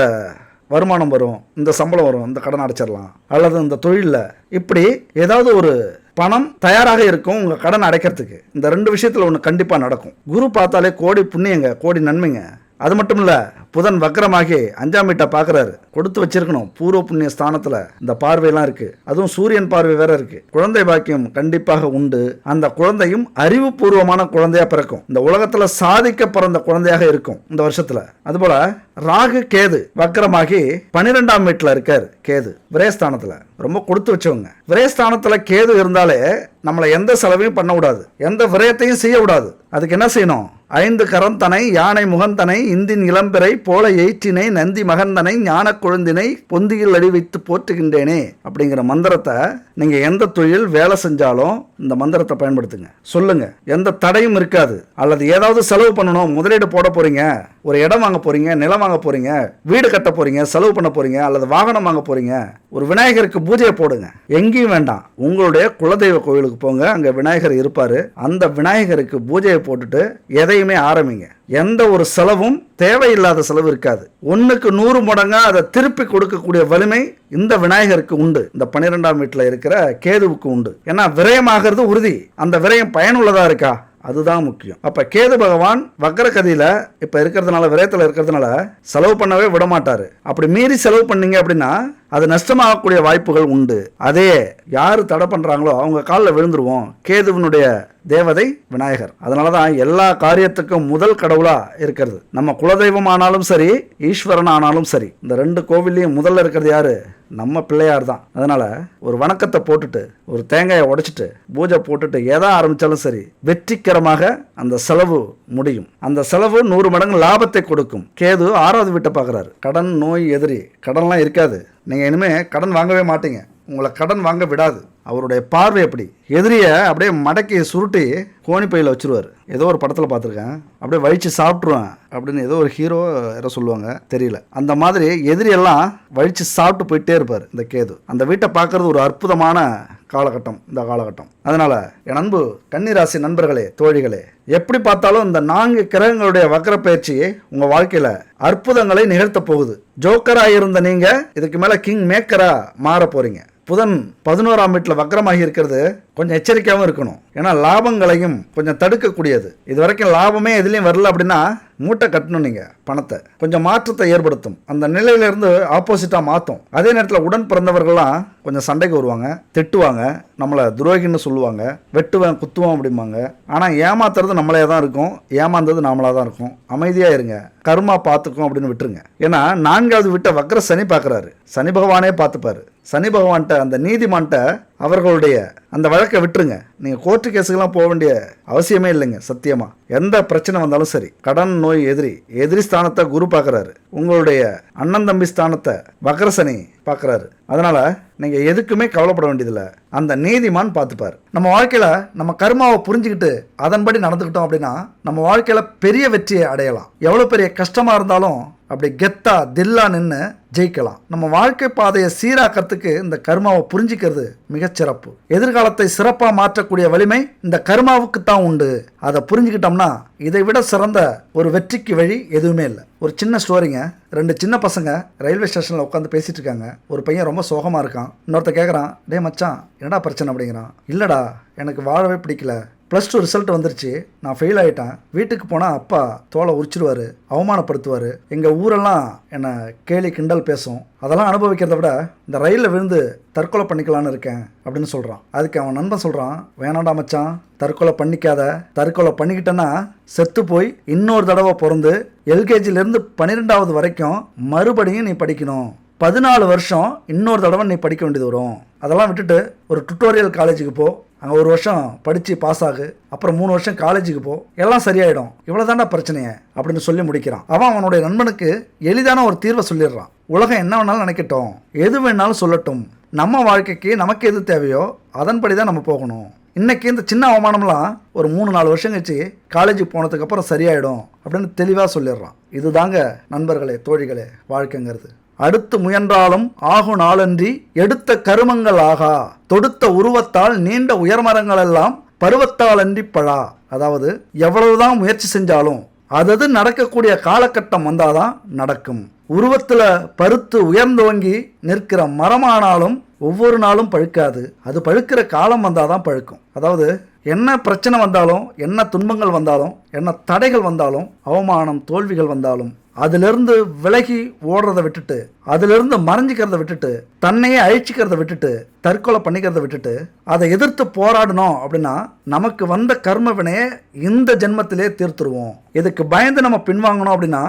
வருமானம் வரும் இந்த சம்பளம் வரும் இந்த கடன் அடைச்சிடலாம். அல்லது இந்த தொழிலில் இப்படி ஏதாவது ஒரு பணம் தயாராக இருக்கும் உங்கள் கடன் அடைக்கிறதுக்கு. இந்த ரெண்டு விஷயத்தில் ஒன்று கண்டிப்பாக நடக்கும். குரு பார்த்தாலே கோடி புண்ணியங்க கோடி நன்மைங்க. அது மட்டும் இல்லை புதன் வக்கரமாகி அஞ்சாம் வீட்டை பார்க்குறாரு. கொடுத்து வச்சிருக்கணும். பூர்வ புண்ணிய ஸ்தானத்தில் இந்த பார்வையெல்லாம் இருக்கு. அதுவும் சூரியன் பார்வை வேற இருக்கு. குழந்தை பாக்கியம் கண்டிப்பாக உண்டு. அந்த குழந்தையும் அறிவுபூர்வமான குழந்தையா பிறக்கும். இந்த உலகத்துல சாதிக்க பிறந்த குழந்தையாக இருக்கும் இந்த வருஷத்துல. அதுபோல ராகு கேது வக்கரமாகி பன்னிரெண்டாம் வீட்டில் இருக்கார் கேது. விரேஸ்தானத்தில் ரொம்ப கொடுத்து வச்சவங்க. விரேஸ்தானத்தில் கேது இருந்தாலே நம்மளை எந்த செலவையும் பண்ணக்கூடாது. எந்த விரயத்தையும் செய்யக்கூடாது. அதுக்கு என்ன செய்யணும்? ஐந்து கரந்தனை யானை முகந்தனை இந்தின் இளம்பிறை போல எயிற்றினை நந்தி மகந்தனை ஞான குழந்தினை பொந்தியில் அடி வைத்து போற்றுகின்றேனே அப்படிங்கிற மந்திரத்தை நீங்க எந்த தொழில் வேலை செஞ்சாலும் இந்த மந்திரத்தை பயன்படுத்துங்க. சொல்லுங்க. எந்த தடையும் இருக்காது. அல்லது ஏதாவது செலவு பண்ணணும் முதலீடு போட போறீங்க ஒரு இடம் வாங்க போகிறீங்க நிலம் வாங்க போகிறீங்க வீடு கட்ட போகிறீங்க செலவு பண்ண போகிறீங்க அல்லது வாகனம் வாங்க போகிறீங்க ஒரு விநாயகருக்கு பூஜையை போடுங்க. எங்கேயும் வேண்டாம். உங்களுடைய குலதெய்வ கோயிலுக்கு போங்க அங்கே விநாயகர் இருப்பார். அந்த விநாயகருக்கு பூஜையை போட்டுட்டு எதையுமே ஆரம்பிங்க. எந்த ஒரு செலவும் தேவையில்லாத செலவு இருக்காது. ஒன்றுக்கு நூறு மடங்காக அதை திருப்பி கொடுக்கக்கூடிய வலிமை இந்த விநாயகருக்கு உண்டு. இந்த பன்னிரெண்டாம் வீட்டில் இருக்கிற கேதுவுக்கு உண்டு. ஏன்னா விரயமாகிறது உறுதி. அந்த விரயம் பயனுள்ளதாக இருக்கா? அதுதான் முக்கியம். அப்ப கேது பகவான் வக்கரகதியில இப்ப இருக்கிறதுனால விரயத்துல இருக்கிறதுனால செலவு பண்ணவே விட மாட்டாரு அப்படி மீறி செலவு பண்ணீங்க அப்படின்னா அது நஷ்டமாகக்கூடிய வாய்ப்புகள் உண்டு. அதே யார் தடை பண்ணுறாங்களோ அவங்க காலில் விழுந்துருவோம். கேதுவனுடைய தேவதை விநாயகர். அதனால தான் எல்லா காரியத்துக்கும் முதல் கடவுளாக இருக்கிறது. நம்ம குலதெய்வம் ஆனாலும் சரி ஈஸ்வரன் ஆனாலும் சரி இந்த ரெண்டு கோவில்லையும் முதல்ல இருக்கிறது யார்? நம்ம பிள்ளையார் தான் அதனால் ஒரு வணக்கத்தை போட்டுட்டு ஒரு தேங்காயை உடைச்சிட்டு பூஜை போட்டுட்டு எதா ஆரம்பித்தாலும் சரி வெற்றிகரமாக அந்த செலவு முடியும். அந்த செலவு நூறு மடங்கு லாபத்தை கொடுக்கும். கேது ஆறாவது வீட்டை பார்க்குறாரு. கடன் நோய் எதிரி. கடன்லாம் இருக்காது. நீங்கள் இனிமேல் கடன் வாங்கவே மாட்டீங்க. உங்களை கடன் வாங்க விடாது. அவருடைய பார்வை எப்படி? எதிரியை அப்படியே மடக்கி சுருட்டி கோணிப்பையில் வச்சிருவார். ஏதோ ஒரு படத்தில் பார்த்துருக்கேன். அப்படியே வழித்து சாப்பிட்ருவேன் அப்படின்னு ஏதோ ஒரு ஹீரோ யாரோ சொல்லுவாங்க. தெரியல. அந்த மாதிரி எதிரியெல்லாம் வழித்து சாப்பிட்டு போயிட்டே இருப்பார் இந்த கேது. அந்த வீட்டை பார்க்கறது ஒரு அற்புதமான காலகட்டம் இந்த காலகட்டம். அதனால் என் அன்பு கன்னிராசி நண்பர்களே தோழிகளே எப்படி பார்த்தாலும் இந்த நான்கு கிரகங்களுடைய வக்கர பயிற்சி உங்கள் வாழ்க்கையில் அற்புதங்களை நிகழ்த்த போகுது. ஜோக்கராக இருந்த நீங்கள் இதுக்கு மேலே கிங் மேக்கராக மாற போகிறீங்க புதன் பதினோராம் வீட்டில் வக்கரமாகி இருக்கிறது கொஞ்சம் எச்சரிக்கையாகவும் இருக்கணும். ஏன்னா லாபங்களையும் கொஞ்சம் தடுக்கக்கூடியது. இது வரைக்கும் லாபமே எதுலேயும் வரல அப்படின்னா மூட்டை கட்டணும் நீங்கள் பணத்தை. கொஞ்சம் மாற்றத்தை ஏற்படுத்தும். அந்த நிலையிலிருந்து ஆப்போசிட்டாக மாற்றும் அதே நேரத்தில் உடன் பிறந்தவர்கள்லாம் கொஞ்சம் சண்டைக்கு வருவாங்க திட்டுவாங்க நம்மளை துரோகின்னு சொல்லுவாங்க வெட்டுவேன் குத்துவோம் அப்படிம்பாங்க. ஆனால் ஏமாத்துறது நம்மளே தான் இருக்கும் ஏமாந்தது நாமளாக தான் இருக்கும். அமைதியாக இருங்க கர்மா பார்த்துக்கும் அப்படின்னு விட்டுருங்க. ஏன்னா நான்காவது விட்ட வக்கர சனி பார்க்குறாரு. சனி பகவானே பார்த்துப்பாரு. சனி பகவான்கிட்ட அந்த நீதிமான்கிட்ட அவர்களுடைய அந்த வழக்கை விட்டுருங்க. நீங்கள் கோர்ட்டு கேஸுக்கெல்லாம் போக வேண்டிய அவசியமே இல்லைங்க சத்தியமாக எந்த பிரச்சனை வந்தாலும் சரி கடன் நோய் எதிரி எதிரி ஸ்தானத்தை குரு பார்க்குறாரு. உங்களுடைய அண்ணன் தம்பி ஸ்தானத்தை வக்ரசனி பார்க்குறாரு. அதனால் நீங்கள் எதுக்குமே கவலைப்பட வேண்டியதில்லை. அந்த நீதிமான் பார்த்துப்பார். நம்ம வாழ்க்கையில் நம்ம கர்மாவை புரிஞ்சுக்கிட்டு அதன்படி நடந்துக்கிட்டோம் அப்படின்னா நம்ம வாழ்க்கையில் பெரிய வெற்றியை அடையலாம். எவ்வளோ பெரிய கஷ்டமாக இருந்தாலும் அப்படி கெத்தா தில்லா நின்று ஜெயிக்கலாம். நம்ம வாழ்க்கை பாதையை சீராக்கிறதுக்கு இந்த கர்மாவை புரிஞ்சிக்கிறது மிகச்சிறப்பு எதிர்காலத்தை சிறப்பாக மாற்றக்கூடிய வலிமை இந்த கர்மாவுக்கு தான் உண்டு. அதை புரிஞ்சுக்கிட்டோம்னா இதை விட சிறந்த ஒரு வெற்றிக்கு வழி எதுவுமே இல்லை. ஒரு சின்ன ஸ்டோரிங்க ரெண்டு சின்ன பசங்க ரயில்வே ஸ்டேஷனில் உட்காந்து பேசிட்டு இருக்காங்க ஒரு பையன் ரொம்ப சோகமாக இருக்கான். இன்னொருத்த கேட்குறான் டே மச்சான் என்னடா பிரச்சனை? அப்படிங்கிறான். இல்லைடா எனக்கு வாழவே பிடிக்கல. ப்ளஸ் டூ ரிசல்ட் வந்துருச்சு. நான் ஃபெயில் ஆகிட்டேன் வீட்டுக்கு போனால் அப்பா தோலை உரிச்சிடுவார் அவமானப்படுத்துவார். எங்கள் ஊரெல்லாம் என்னை கேலி கிண்டல் பேசும். அதெல்லாம் அனுபவிக்கிறத விட இந்த ரயிலில் விழுந்து தற்கொலை பண்ணிக்கலான்னு இருக்கேன் அப்படின்னு சொல்கிறான் அதுக்கு அவன் நண்பன் சொல்கிறான் வேணாண்டா மச்சான் தற்கொலை பண்ணிக்காத. தற்கொலை பண்ணிக்கிட்டேன்னா செத்து போய் இன்னொரு தடவை பிறந்து எல்கேஜிலேருந்து பன்னிரெண்டாவது வரைக்கும் மறுபடியும் நீ படிக்கணும். பதினாலு வருஷம் இன்னொரு தடவை நீ படிக்க வேண்டியது வரும். அதெல்லாம் விட்டுட்டு ஒரு டுட்டோரியல் காலேஜுக்கு போ. அங்கே ஒரு வருஷம் படித்து பாஸ் ஆகு. அப்புறம் மூணு வருஷம் காலேஜுக்கு போ. எல்லாம் சரியாயிடும். இவ்வளோதான்டா பிரச்சனையே அப்படின்னு சொல்லி முடிக்கிறான். அவன் அவனுடைய நண்பனுக்கு எளிதான ஒரு தீர்வை சொல்லிடுறான். உலகம் என்ன வேணாலும் நினைக்கட்டும். எது வேணாலும் சொல்லட்டும். நம்ம வாழ்க்கைக்கு நமக்கு எது தேவையோ அதன்படி தான் நம்ம போகணும். இன்னைக்கு இந்த சின்ன அவமானம்லாம் ஒரு மூணு நாலு வருஷம் கழிச்சு காலேஜுக்கு போனதுக்கப்புறம் சரியாயிடும் அப்படின்னு தெளிவாக சொல்லிடுறான். இதுதாங்க நண்பர்களே தோழிகளே வாழ்க்கைங்கிறது. அடுத்து முயன்றாலும் ஆகு நாளன்றி எடுத்த கருமங்கள் ஆகா. தொடுத்த உருவத்தால் நீண்ட உயர்மரங்களெல்லாம் பருவத்தால் அன்றி பழா. அதாவது எவ்வளவுதான் முயற்சி செஞ்சாலும் அதது நடக்கக்கூடிய காலகட்டம் வந்தாதான் நடக்கும். உருவத்தில் பருத்து உயர்ந்தோங்கி நிற்கிற மரமானாலும் ஒவ்வொரு நாளும் பழுக்காது. அது பழுக்கிற காலம் வந்தாதான் பழுக்கும். அதாவது என்ன பிரச்சனை வந்தாலும் என்ன துன்பங்கள் வந்தாலும் என்ன தடைகள் வந்தாலும் அவமானம் தோல்விகள் வந்தாலும் அதிலிருந்து விலகி ஓடுறத விட்டுட்டு அதிலிருந்து மறைஞ்சிக்கிறத விட்டுட்டு தன்னையே அழிச்சிக்கிறத விட்டுட்டு தற்கொலை பண்ணிக்கிறத விட்டுட்டு அதை எதிர்த்து போராடணும் அப்படின்னா நமக்கு வந்த கர்ம வினையை இந்த ஜென்மத்திலே தீர்த்துருவோம். இதுக்கு பயந்து நம்ம பின்வாங்கணும் அப்படின்னா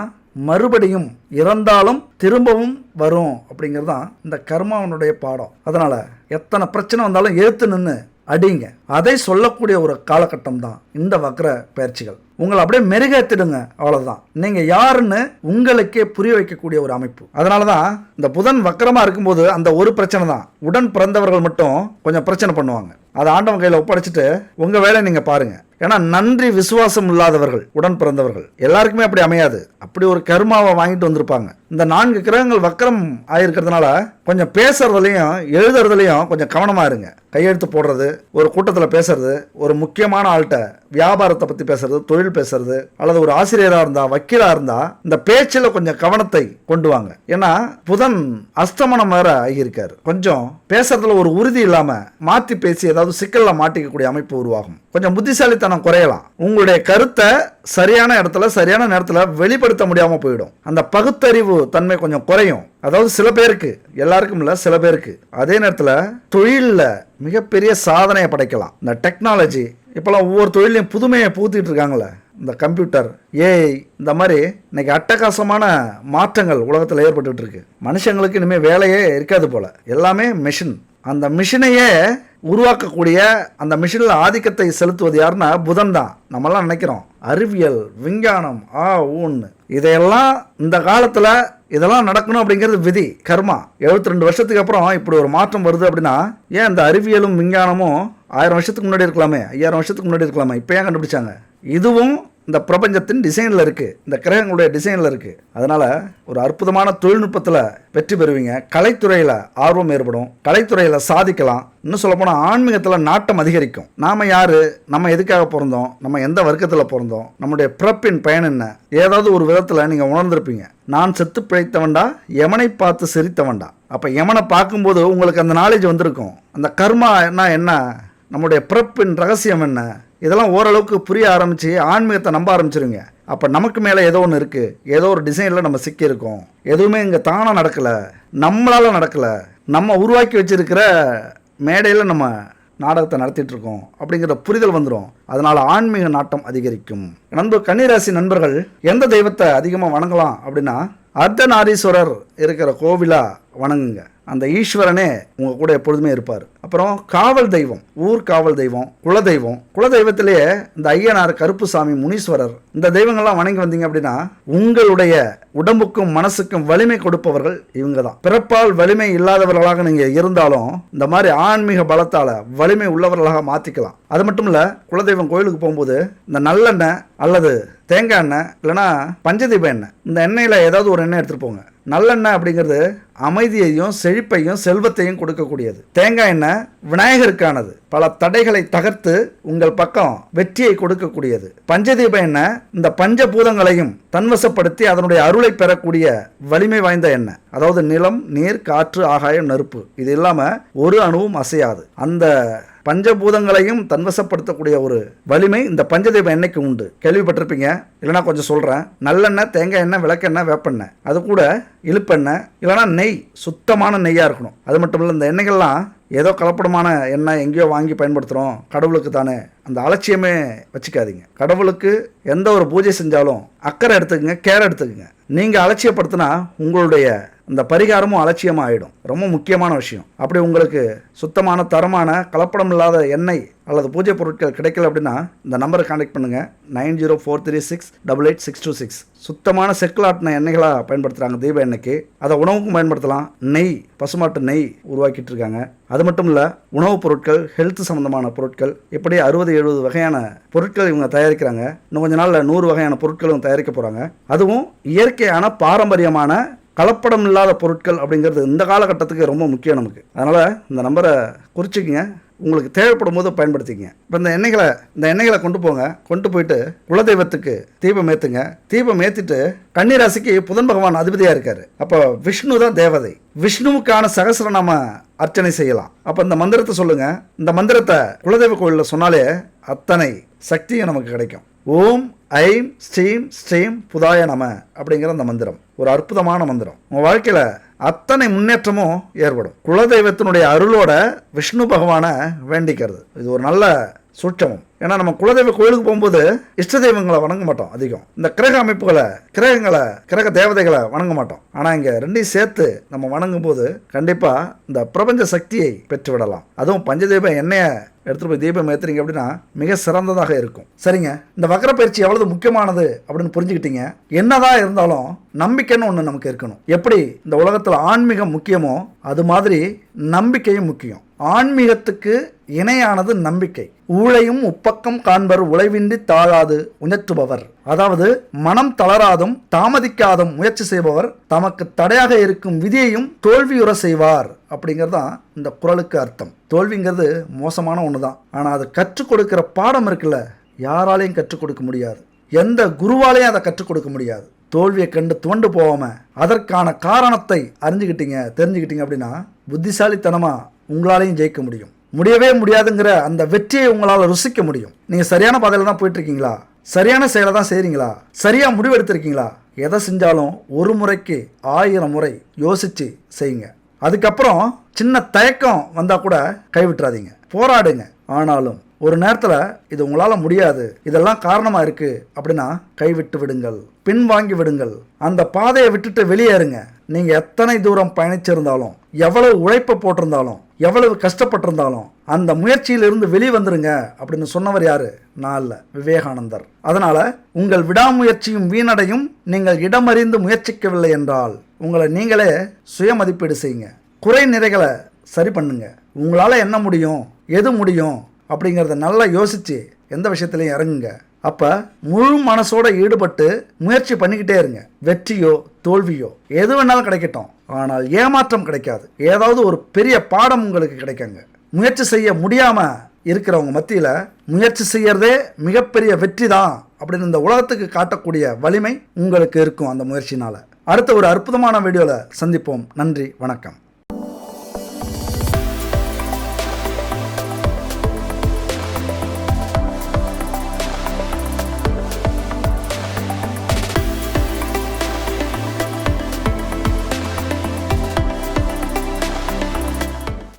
மறுபடியும் இறந்தாலும் திரும்பவும் வரும் அப்படிங்கிறது தான் இந்த கர்மாவனுடைய பாடம். அதனால் எத்தனை பிரச்சனை வந்தாலும் ஏற்று நின்று அடிங்க. அதை சொல்லக்கூடிய ஒரு காலகட்டம் தான் இந்த வக்ர பயிற்சிகள். உங்களை அப்படியே மெருகேத்திடுங்க அவ்வளவுதான். நீங்க யாருன்னு உங்களுக்கே புரிய வைக்கக்கூடிய ஒரு அமைப்பு. அதனால தான் இந்த புதன் வக்கரமா இருக்கும்போது அந்த ஒரு பிரச்சனை தான். உடன் பிறந்தவர்கள் மட்டும் கொஞ்சம் பிரச்சனை பண்ணுவாங்க. அதை ஆண்டவன் கையில் ஒப்படைச்சிட்டு உங்க வேலையை நீங்க பாருங்க. ஏன்னா நன்றி விசுவாசம் இல்லாதவர்கள் உடன் பிறந்தவர்கள். எல்லாருக்குமே அப்படி அமையாது. அப்படி ஒரு கருமாவை வாங்கிட்டு வந்திருப்பாங்க. இந்த நான்கு கிரகங்கள் வக்கரம் ஆயிருக்கிறதுனால கொஞ்சம் பேசுறதுலையும் எழுதுறதுலையும் கொஞ்சம் கவனமா இருங்க. கையெழுத்து போடுறது ஒரு கூட்டத்தில் பேசுறது ஒரு முக்கியமான ஆள்கிட்ட வியாபாரத்தை பற்றி பேசுறது தொழில் பேசுறது அல்லது ஒரு ஆசிரியராக இருந்தால் வக்கீலாக இருந்தால் இந்த பேச்சில் கொஞ்சம் கவனத்தை கொண்டு வாங்க. ஏன்னா புதன் அஸ்தமனம் வேற ஆகியிருக்காரு. கொஞ்சம் பேசுறதுல ஒரு உறுதி இல்லாமல் மாற்றி பேசி ஏதாவது சிக்கலில் மாட்டிக்கக்கூடிய அமைப்பு உருவாகும். கொஞ்சம் புத்திசாலித்தனம் குறையலாம். உங்களுடைய கருத்தை சரியான இடத்துல சரியான நேரத்தில் வெளிப்படுத்த முடியாமல் போயிடும். அந்த பகுத்தறிவு தன்மை கொஞ்சம் குறையும். அதாவது சில பேருக்கு எல்லாருக்கும் இல்லை சில பேருக்கு. அதே நேரத்தில் தொழிலில் மிகப்பெரிய சாதனையை படைக்கலாம். இந்த டெக்னாலஜி இப்போல்லாம் ஒவ்வொரு தொழிலையும் புதுமையை புகுத்திட்டு இருக்காங்களே இந்த கம்ப்யூட்டர் ஏஐ இந்த மாதிரி இன்னைக்கு அட்டகாசமான மாற்றங்கள் உலகத்தில் ஏற்பட்டுட்டு இருக்கு. மனுஷங்களுக்கு இனிமேல் வேலையே இருக்காது போல. எல்லாமே மிஷின் அந்த மிஷினையே உருவாக்கக்கூடிய அந்த மிஷினில் ஆதிக்கத்தை செலுத்துவது யாருன்னா புதன் தான். நம்மலாம் நினைக்கிறோம். அறிவியல் விஞ்ஞானம் ஆ ஊன்னு இதையெல்லாம் இந்த காலத்தில் இதெல்லாம் நடக்கணும் அப்படிங்கிறது விதி கர்மா. எழுபத்தி ரெண்டு வருஷத்துக்கு அப்புறம் இப்படி ஒரு மாற்றம் வருது அப்படின்னா ஏன் இந்த அறிவியலும் விஞ்ஞானமும் ஆயிரம் வருஷத்துக்கு முன்னாடி இருக்கலாமே? ஐயாயிரம் வருஷத்துக்கு முன்னாடி இருக்கலாமே? இப்போ ஏன் கண்டுபிடிச்சாங்க? இதுவும் இந்த பிரபஞ்சத்தின் டிசைனில் இருக்குது இந்த கிரகங்களுடைய டிசைனில் இருக்குது அதனால் ஒரு அற்புதமான தொழில்நுட்பத்தில் வெற்றி பெறுவீங்க. கலைத்துறையில் ஆர்வம் ஏற்படும். கலைத்துறையில் சாதிக்கலாம். இன்னும் சொல்லப்போனால் ஆன்மீகத்தில் நாட்டம் அதிகரிக்கும். நாம் யார்? நம்ம எதுக்காக பிறந்தோம்? நம்ம எந்த வர்க்கத்தில் பிறந்தோம்? நம்முடைய பிறப்பின் பயன் என்ன? ஏதாவது ஒரு விதத்தில் நீங்கள் உணர்ந்திருப்பீங்க. நான் செத்து பிழைத்தவன்டா எமனை பார்த்து சிரித்தவன்டா. அப்போ யமனை பார்க்கும்போது உங்களுக்கு அந்த நாலேஜ் வந்திருக்கும். அந்த கர்மானா என்ன? நம்முடைய பிறப்பின் ரகசியம் என்ன? இதெல்லாம் ஓரளவுக்கு புரிய ஆரம்பித்து ஆன்மீகத்தை நம்ப ஆரம்பிச்சிருங்க. அப்போ நமக்கு மேலே ஏதோ ஒன்று இருக்குது ஏதோ ஒரு டிசைனில் நம்ம சிக்கியிருக்கோம். எதுவுமே இங்கே தானாக நடக்கலை. நம்மளால் நடக்கலை. நம்ம உருவாக்கி வச்சிருக்கிற மேடையில் நம்ம நாடகத்தை நடத்திட்டு இருக்கோம். அப்படிங்கிற புரிதல் வந்துடும் அதனால் ஆன்மீக நாட்டம் அதிகரிக்கும். நண்பர் கன்னிராசி நண்பர்கள் எந்த தெய்வத்தை அதிகமாக வணங்கலாம் அப்படின்னா அர்த்தநாரீஸ்வரர் இருக்கிற கோவிலா வணங்குங்க. அந்த ஈஸ்வரனே உங்கள் கூட எப்பொழுதுமே இருப்பார். அப்புறம் காவல் தெய்வம் ஊர் காவல் தெய்வம் குலதெய்வம். குலதெய்வத்திலேயே இந்த ஐயனார் கருப்புசாமி முனீஸ்வரர் இந்த தெய்வங்கள்லாம் வணங்கி வந்தீங்க அப்படின்னா உங்களுடைய உடம்புக்கும் மனசுக்கும் வலிமை கொடுப்பவர்கள் இவங்க தான் பிறப்பால் வலிமை இல்லாதவர்களாக நீங்கள் இருந்தாலும் இந்த மாதிரி ஆன்மீக பலத்தால் வலிமை உள்ளவர்களாக மாற்றிக்கலாம் அது மட்டும் இல்லை குலதெய்வம் கோயிலுக்கு போகும்போது இந்த நல்லெண்ணெய் அல்லது தேங்காய் எண்ணெய் இல்லைன்னா பஞ்சதீப எண்ணெய் இந்த எண்ணெயில் ஏதாவது ஒரு எண்ணெய் எடுத்துகிட்டு போங்க. நல்லெண்ணெய் அப்படிங்கிறது அமைதியையும் செழிப்பையும் செல்வத்தையும் கொடுக்கக்கூடியது. தேங்காய் எண்ணெய் விநாயகருக்கானது. பல தடைகளை தகர்த்து உங்கள் பக்கம் வெற்றியை கொடுக்கக்கூடியது. பஞ்சதீப எண்ணெய் இந்த பஞ்சபூதங்களையும் தன்வசப்படுத்தி அதனுடைய அருளை பெறக்கூடிய வலிமை வாய்ந்த எண்ணெய். அதாவது நிலம் நீர் காற்று ஆகாயம் நெருப்பு. இது இல்லாமல் ஒரு அணுவும் அசையாது. அந்த பஞ்சபூதங்களையும் தன்வசப்படுத்தக்கூடிய ஒரு வலிமை இந்த பஞ்சதீபம் எண்ணெய்க்கு உண்டு. கேள்விப்பட்டிருப்பீங்க? இல்லைனா கொஞ்சம் சொல்கிறேன் நல்லெண்ணெய் தேங்காய் எண்ணெய் விளக்கெண்ணெய் வேப்பெண்ணெய். அது கூட இழுப்பெண்ணெய் இல்லைனா நெய் சுத்தமான நெய்யாக இருக்கணும். அது மட்டும் இல்லை இந்த எண்ணெய்கள்லாம் ஏதோ கலப்படமான எண்ணெய் எங்கேயோ வாங்கி பயன்படுத்துகிறோம் கடவுளுக்கு தானே. அந்த அலட்சியமே வச்சுக்காதீங்க. கடவுளுக்கு எந்த ஒரு பூஜை செஞ்சாலும் அக்கறை எடுத்துக்கங்க கேர் எடுத்துக்கங்க. நீங்கள் அலட்சியப்படுத்தினா உங்களுடைய இந்த பரிகாரமும் அலட்சியமாக ஆகிடும் ரொம்ப முக்கியமான விஷயம். அப்படி உங்களுக்கு சுத்தமான தரமான கலப்படம் இல்லாத எண்ணெய் அல்லது பூஜை பொருட்கள் கிடைக்கல அப்படின்னா இந்த நம்பரை கான்டாக்ட் பண்ணுங்கள் nine zero four three six double eight six two six. சுத்தமான செக்கிலாட்டின எண்ணெய்களாக பயன்படுத்துகிறாங்க தீப எண்ணெய்க்கு. அதை உணவுக்கும் பயன்படுத்தலாம். நெய் பசுமாட்டு நெய் உருவாக்கிட்டு இருக்காங்க. அது மட்டும் இல்லை உணவுப் பொருட்கள் ஹெல்த் சம்மந்தமான பொருட்கள் இப்படி அறுபது எழுபது வகையான பொருட்கள் இவங்க தயாரிக்கிறாங்க. இன்னும் கொஞ்ச நாளில் நூறு வகையான பொருட்களும் தயாரிக்க போகிறாங்க அதுவும் இயற்கையான பாரம்பரியமான கலப்படம் இல்லாத பொருட்கள் அப்படிங்கிறது இந்த காலகட்டத்துக்கு ரொம்ப முக்கியம் நமக்கு. அதனால் இந்த நம்பரை குறிச்சிக்கிங்க. உங்களுக்கு தேவைப்படும் போது பயன்படுத்திக்கங்க. இப்போ இந்த எண்ணெய்களை இந்த எண்ணெய்களை கொண்டு போங்க. கொண்டு போயிட்டு குலதெய்வத்துக்கு தீபம் ஏற்றுங்க தீபம் ஏற்றிட்டு கன்னிராசிக்கு புதன் பகவான் அதிபதியாக இருக்கார். அப்போ விஷ்ணு தான் தேவதை. விஷ்ணுவுக்கான சகசிரநாம அர்ச்சனை செய்யலாம். அப்போ இந்த மந்திரத்தை சொல்லுங்கள் இந்த மந்திரத்தை குலதெய்வ கோயிலில் சொன்னாலே அத்தனை சக்தியும் நமக்கு கிடைக்கும். ஓம் ஐம் ஸ்ரீம் ஸ்ரீம் புதாய நம அப்படிங்கிற அந்த மந்திரம். ஒரு அற்புதமான மந்திரம். உங்கள் வாழ்க்கையில் அத்தனை முன்னேற்றமும் ஏற்படும். குலதெய்வத்தினுடைய அருளோட விஷ்ணு பகவானை வேண்டிக்கிறது. இது ஒரு நல்ல சூட்சமம் ஏன்னா நம்ம குலதெய்வ கோயிலுக்கு போகும்போது இஷ்ட தெய்வங்களை வணங்க மாட்டோம் அதிகம். இந்த கிரக அமைப்புகளை கிரகங்களை கிரக தேவதைகளை வணங்க மாட்டோம். ஆனால் இங்கே ரெண்டையும் சேர்த்து நம்ம வணங்கும் போது கண்டிப்பாக இந்த பிரபஞ்ச சக்தியை பெற்று விடலாம் அதுவும் பஞ்சதீபம் எண்ணெயை எடுத்துகிட்டு போய் தீபம் ஏற்றுறீங்க அப்படின்னா மிக சிறந்ததாக இருக்கும். சரிங்க. இந்த வக்கர பயிற்சி எவ்வளவு முக்கியமானது அப்படின்னு புரிஞ்சுக்கிட்டீங்க. என்னதான் இருந்தாலும் நம்பிக்கைன்னு ஒன்று நமக்கு இருக்கணும். எப்படி இந்த உலகத்தில் ஆன்மீகம் முக்கியமோ அது மாதிரி நம்பிக்கையும் முக்கியம். ஆன்மீகத்துக்கு இணையானது நம்பிக்கை. ஊழையும் உப்பக்கம் காண்பர் உழைவின்றி தாழாது உணர்த்துபவர். அதாவது மனம் தளராதும் தாமதிக்காதும் முயற்சி செய்பவர் தமக்கு தடையாக இருக்கும் விதியையும் தோல்வியுற செய்வார். அப்படிங்கிறது தான் இந்த குரலுக்கு அர்த்தம். தோல்விங்கிறது மோசமான ஒன்று தான் ஆனால் அது கற்றுக் கொடுக்கிற பாடம் இருக்குல்ல யாராலையும் கற்றுக் கொடுக்க முடியாது. எந்த குருவாலையும் அதை கற்றுக் கொடுக்க முடியாது. தோல்வியை கண்டு துவண்டு போகாம அதற்கான காரணத்தை அறிஞ்சுக்கிட்டீங்க தெரிஞ்சுக்கிட்டீங்க அப்படின்னா புத்திசாலித்தனமாக உங்களாலையும் ஜெயிக்க முடியும். முடியவே முடியாதுங்கிற அந்த வெற்றியை உங்களால் ருசிக்க முடியும். நீங்கள் சரியான பாதையில் தான் போயிட்டு இருக்கீங்களா சரியான செயலை தான் செய்கிறீங்களா சரியாக முடிவெடுத்திருக்கீங்களா? எதை செஞ்சாலும் ஒரு முறைக்கு ஆயிரம் முறை யோசித்து செய்யுங்க. அதுக்கப்புறம் சின்ன தயக்கம் வந்தால் கூட கைவிட்டுறாதீங்க. போராடுங்க. ஆனாலும் ஒரு நேரத்தில் இது உங்களால் முடியாது. இதெல்லாம் காரணமாக இருக்குது அப்படின்னா கைவிட்டு விடுங்கள். பின்வாங்கி விடுங்கள். அந்த பாதையை விட்டுட்டு வெளியேறுங்க. நீங்கள் எத்தனை தூரம் பயணிச்சிருந்தாலும் எவ்வளவு உழைப்பை போட்டிருந்தாலும் எவ்வளவு கஷ்டப்பட்டிருந்தாலும் அந்த முயற்சியிலிருந்து வெளிவந்துருங்க அப்படின்னு சொன்னவர் யாரு? நான் அல்ல விவேகானந்தர். அதனால உங்கள் விடாமுயற்சியும் வீணடையும் நீங்கள் இடமறிந்து முயற்சிக்கவில்லை என்றால் உங்களை நீங்களே சுய மதிப்பீடு செய்யுங்க. குறை நிறைகளை சரி பண்ணுங்க. உங்களால் என்ன முடியும் எது முடியும் அப்படிங்கிறத நல்லா யோசித்து எந்த விஷயத்துலையும் இறங்குங்க. அப்போ முழு மனசோட ஈடுபட்டு முயற்சி பண்ணிக்கிட்டே இருங்க. வெற்றியோ தோல்வியோ எது வேணாலும் கிடைக்கட்டும். ஆனால் ஏமாற்றம் கிடைக்காது. ஏதாவது ஒரு பெரிய பாடம் உங்களுக்கு கிடைக்குங்க. முயற்சி செய்ய முடியாமல் இருக்கிறவங்க மத்தியில் முயற்சி செய்யறதே மிகப்பெரிய வெற்றி தான் அப்படின்னு இந்த உலகத்துக்கு காட்டக்கூடிய வலிமை உங்களுக்கு இருக்கும் அந்த முயற்சினால் அடுத்த ஒரு அற்புதமான வீடியோவில் சந்திப்போம். நன்றி வணக்கம்.